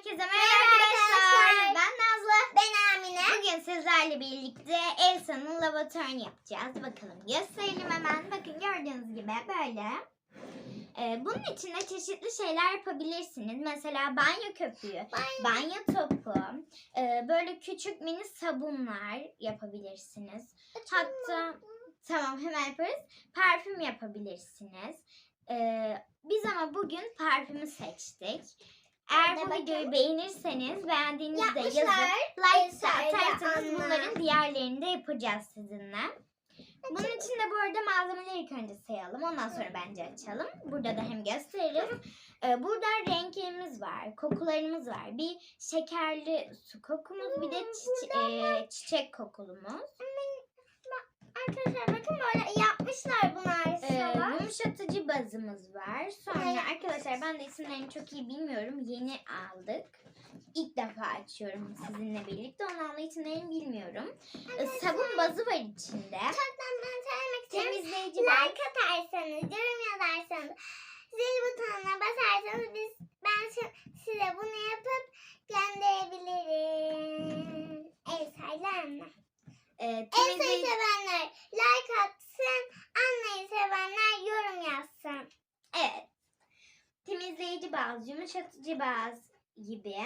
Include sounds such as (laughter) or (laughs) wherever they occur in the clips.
Herkese merhaba arkadaşlar. Ben Nazlı. Ben Amine. Bugün sizlerle birlikte Elsa'nın laboratuvarını yapacağız. Bakalım gösterelim hemen. Bakın gördüğünüz gibi böyle. Ee, bunun içinde çeşitli şeyler yapabilirsiniz. Mesela banyo köpüğü, banyo topu, e, böyle küçük mini sabunlar yapabilirsiniz. Hatta tamam hemen yaparız. Parfüm yapabilirsiniz. Ee, biz ama bugün parfümü seçtik. Eğer bu videoyu beğenirseniz beğendiğinizde yazın. Like atarsanız bunların diğerlerini de yapacağız sizinle. Bunun için de bu arada malzemeleri ilk önce sayalım. Ondan sonra bence açalım. Burada da hem gösteririz. Ee, burada renklerimiz var. Kokularımız var. Bir şekerli su kokumuz. Bir de çiçe- e, çiçek kokulumuz. Arkadaşlar bakın böyle yapmışlar sabah. Yumuşatıcı bazımız var. Sonra arkadaşlar ben de isimlerini çok iyi bilmiyorum. Yeni aldık. İlk defa açıyorum sizinle birlikte. Onun aldığı isimlerini bilmiyorum. Ee, sabun bazı var içinde. Uçaktan ben söylemek istiyorum. Temizleyici. Like atarsanız, yorum yazarsanız, zil butonuna basarsanız biz ben si- size bunu yapıp gönderebilirim. Elsa'yla Anne. Ee, Elsa'yı temizleyici, sevenler like atsın, Anne'yi sevenler yorum yazsın. evet. Temizleyici baz, yumuşatıcı baz gibi.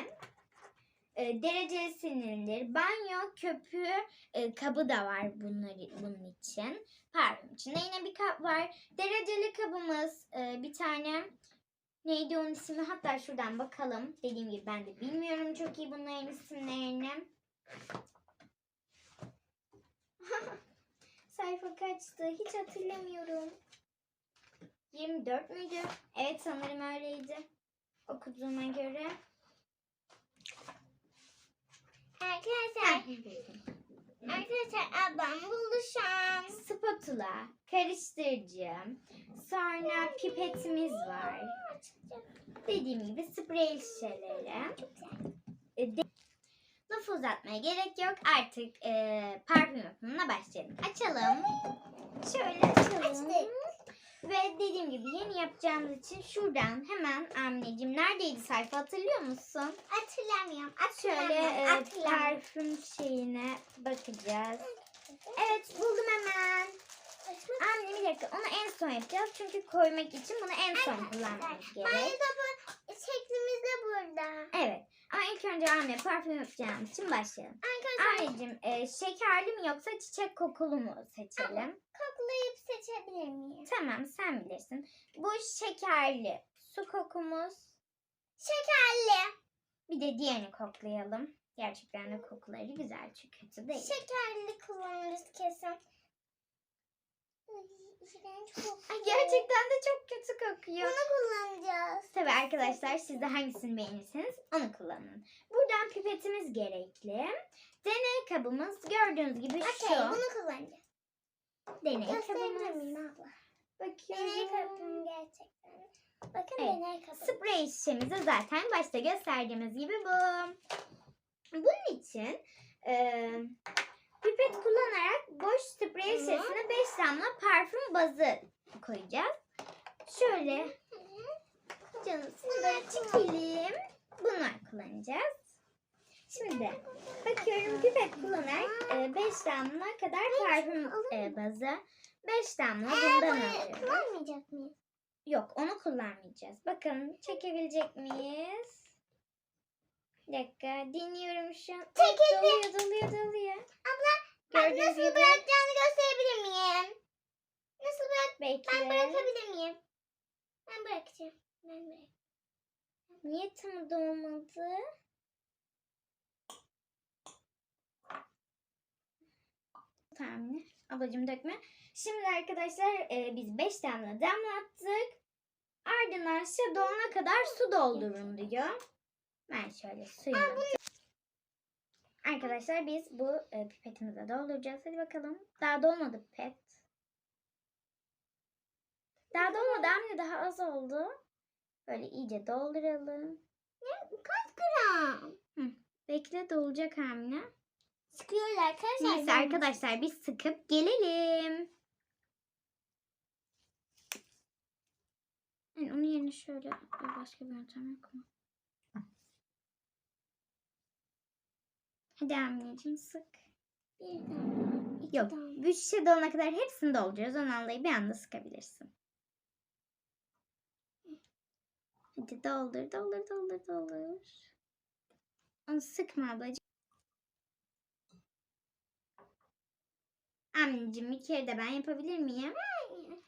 Ee, dereceli silindir, banyo köpüğü e, kabı da var bunları, bunun için. Parfüm içinde yine bir kap var. Dereceli kabımız e, bir tane. Neydi onun ismi? Hatta şuradan bakalım. Dediğim gibi ben de bilmiyorum çok iyi bunların isimlerini. (laughs) Sayfa kaçtı? Hiç hatırlamıyorum. 24 müydü? Evet sanırım öyleydi. Okuduğuma göre. Arkadaşlar, arkadaşlar ablam buldu şu an. Spatula, karıştırıcı, sonra pipetimiz var. Dediğim gibi sprey şişeleri. E, de- Lafı uzatmaya gerek yok. Artık e, parfüm yapımına başlayalım. Açalım. Şöyle açalım. Açtık. Dediğim gibi yeni yapacağımız için şuradan hemen anneciğim neredeydi sayfa hatırlıyor musun? Hatırlamıyorum. Şöyle e, hatırlamıyorum. parfüm şeyine bakacağız. Evet buldum hemen. Anne bir dakika onu en son yapacağız. Çünkü koymak için bunu en son kullanmamız gerek. topu şeklimiz de burada. Evet. Ama ilk önce anne parfüm yapacağımız için başlayalım. Arkadaşlar Anneciğim e, şekerli mi yoksa çiçek kokulu mu seçelim? koklayıp seçebilir miyim? Tamam sen bilirsin. Bu şekerli su kokumuz. Şekerli. Bir de diğerini koklayalım. Gerçekten de kokuları güzel çünkü kötü değil. Şekerli kullanırız kesin. Ay, gerçekten de çok kötü kokuyor. Bunu kullanacağız. Tabii arkadaşlar siz de hangisini beğenirseniz onu kullanın. Buradan pipetimiz gerekli. Deney kabımız gördüğünüz gibi şu. Okey bunu kullanacağız. Deney Gösterebilir kabımız. miyim abla? Bakıyorum. Deney kapım gerçekten. Bakın Evet. deney kapım. Sprey şişemizi zaten başta gösterdiğimiz gibi bu. Bunun için e, pipet kullanarak boş sprey şişesine 5 damla parfüm bazı koyacağız. Şöyle canısını böyle çekelim. Bunlar kullanacağız. Şimdi bakıyorum pipet kullanarak 5 damla kadar parfüm e, bazı. 5 damla Ee, bundan alıyorum. kullanmayacak mıyız? Yok onu kullanmayacağız. Bakın çekebilecek miyiz? Bir dakika dinliyorum şu an. Çekildi. Doluyor doluyor doluyor. Ben Gördüğünüz nasıl gibi. bırakacağını gösterebilir miyim? Nasıl bırak? Bekle. Ben bırakabilir miyim? Ben bırakacağım. Bırak. Niye tam dolmadı? Tamam. Ablacığım dökme. Şimdi arkadaşlar e, biz 5 damla damlattık. Ardından şişe dolana kadar su doldurun diyor. Ben şöyle suyunu. Arkadaşlar biz bu e, pipetimize dolduracağız. Hadi bakalım. Daha dolmadı pipet. Daha dolmadı anne daha az oldu. Böyle iyice dolduralım. Kaç gram? Bekle dolacak Amine. Sıkıyorlar arkadaşlar. Neyse arkadaşlar biz sıkıp gelelim. Yani onun yerine şöyle başka bir yöntem yok mu? Hadi anneciğim sık. Bir tane. Yok tane. bir şişe dolana kadar hepsini dolduracağız. Onu alayı bir anda sıkabilirsin. Hadi doldur doldur doldur doldur. Onu sıkma ablacığım. Anneciğim bir kere de ben yapabilir miyim?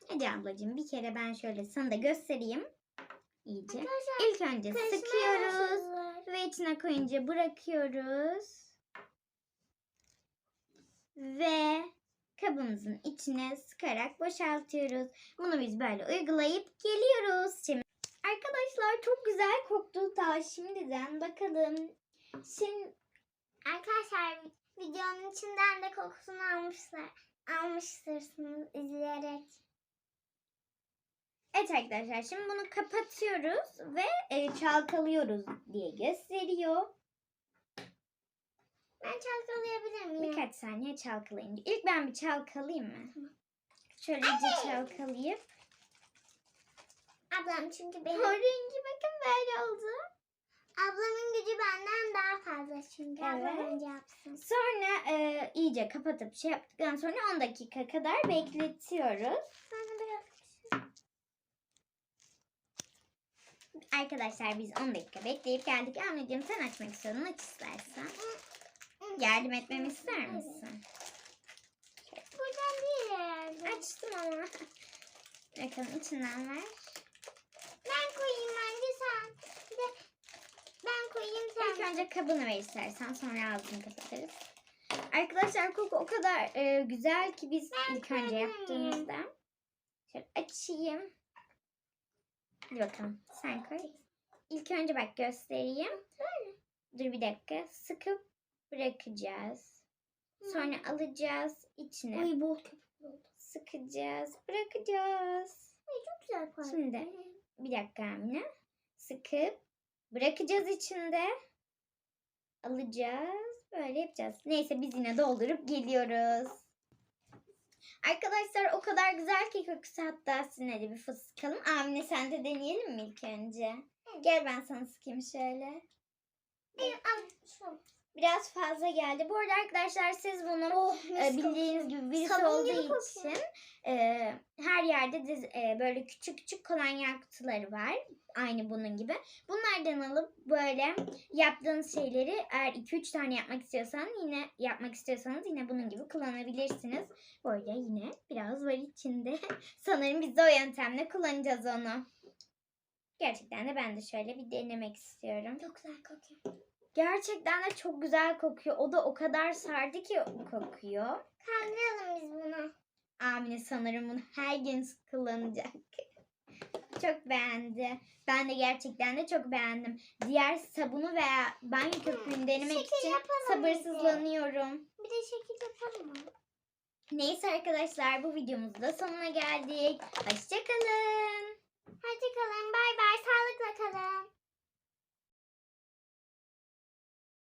Hadi ablacığım bir kere ben şöyle sana da göstereyim. İyice. Arkadaşlar İlk önce sıkıyoruz. Ve içine koyunca bırakıyoruz. Ve kabımızın içine sıkarak boşaltıyoruz. Bunu biz böyle uygulayıp geliyoruz. Şimdi arkadaşlar çok güzel koktu ta şimdiden. Bakalım. Şimdi Arkadaşlar videonun içinden de kokusunu almışlar. Almıştırsınız izleyerek. evet arkadaşlar şimdi bunu kapatıyoruz ve e, çalkalıyoruz diye gösteriyor. Ben çalkalayabilir miyim? Birkaç saniye çalkalayayım. İlk ben bir çalkalayayım mı? Şöyle iyice çalkalayıp. Ablam çünkü O benim. rengi bakın böyle oldu. Ablamın gücü benden daha fazla çünkü. Ablam Evet. önce yapsın. Sonra e, iyice kapatıp şey yaptıktan sonra 10 dakika kadar bekletiyoruz. Sonra biraz Arkadaşlar biz 10 dakika bekleyip geldik. Anneciğim sen açmak istiyorsun aç istersen. Yardım etmemi ister misin? Buradan değil herhalde. Açtım ama. Bakalım içinden ver. Ben koyayım önce sen. Bir de ben koyayım sen. İlk önce kabını ver istersen sonra ağzını kapatırız. Arkadaşlar koku o kadar e, güzel ki biz Ben ilk önce koyayım. yaptığımızda. Şöyle açayım. Hadi bakalım sen koy. İlk önce bak göstereyim. Dur bir dakika. Sıkıp bırakacağız. Sonra alacağız içine. Ay bol köpük oldu. Sıkacağız. Bırakacağız. Çok güzel koy. Şimdi. Bir dakika Amine. Sıkıp bırakacağız içinde. Alacağız. Böyle yapacağız. Neyse biz yine doldurup geliyoruz. Arkadaşlar o kadar güzel ki kokusu hatta de bir fıskalım. Amine sen de deneyelim mi ilk önce? Gel ben sana sıkayım şöyle. Biraz fazla geldi. Bu arada arkadaşlar siz bunu Oh, e, bildiğiniz gibi virüs Sabun olduğu için e, her yerde diz- e, böyle küçük küçük kolonya kutuları var. Aynı bunun gibi. Bunlardan alıp böyle yaptığınız şeyleri eğer 2-3 tane yapmak istiyorsan yine yapmak istiyorsanız yine bunun gibi kullanabilirsiniz. Böyle yine biraz var içinde. (laughs) Sanırım biz de o yöntemle kullanacağız onu. Gerçekten de ben de şöyle bir denemek istiyorum. Çok güzel kokuyor. Gerçekten de çok güzel kokuyor. O da o kadar sardı ki kokuyor. Kaldıralım biz bunu. Amine sanırım bunu her gün kullanacak. Çok beğendi. Ben de gerçekten de çok beğendim. Diğer sabunu veya banyo köpüğünü denemek Şekil için sabırsızlanıyorum. Bir de şekil yapalım mı? Neyse arkadaşlar bu videomuzun da sonuna geldik. Hoşçakalın. Hadi kalın. Bay bay. Sağlıkla kalın.